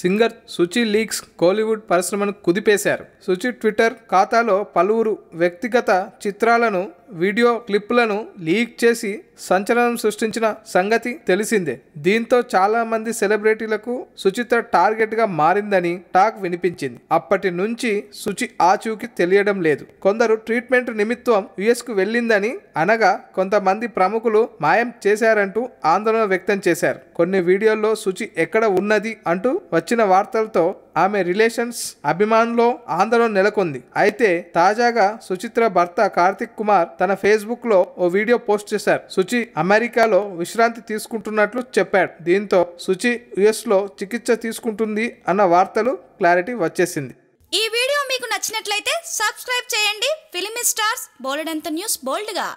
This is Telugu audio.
సింగర్ సుచి లీక్స్ కోలీవుడ్ పరిశ్రమను కుదిపేశారు. సుచి ట్విట్టర్ ఖాతాలో పలువురు వ్యక్తిగత చిత్రాలను వీడియో క్లిప్లను లీక్ చేసి సంచలనం సృష్టించిన సంగతి తెలిసిందే. దీంతో చాలా మంది సెలబ్రిటీలకు సుచిత్ర టార్గెట్గా మారిందని టాక్ వినిపించింది. అప్పటి నుంచి సుచి ఆచూకి తెలియడం లేదు. కొందరు ట్రీట్మెంట్ నిమిత్తం యుఎస్కు వెళ్ళిందని అనగా కొంతమంది ప్రముఖులు మాయం చేశారంటూ ఆందోళన వ్యక్తం చేశారు. కొన్ని వీడియోల్లో సుచి ఎక్కడ ఉన్నది అంటూ వచ్చిన వార్తలతో ఆమె రిలేషన్స్ అభిమానులో ఆందోళన నెలకొంది. అయితే తాజాగా సుచిత్ర భర్త కార్తిక్ కుమార్ తన ఫేస్బుక్లో ఓ వీడియో పోస్ట్ చేశారు. సుచి అమెరికాలో విశ్రాంతి తీసుకుంటున్నట్లు చెప్పాడు. దీంతో సుచి యుఎస్లో చికిత్స తీసుకుంటుంది అన్న వార్తలు క్లారిటీ వచ్చేసింది. ఈ వీడియో మీకు నచ్చినట్లయితే సబ్స్క్రైబ్ చేయండి. ఫిలిం స్టార్స్ బోలెడంత న్యూస్ బోల్డ్గా.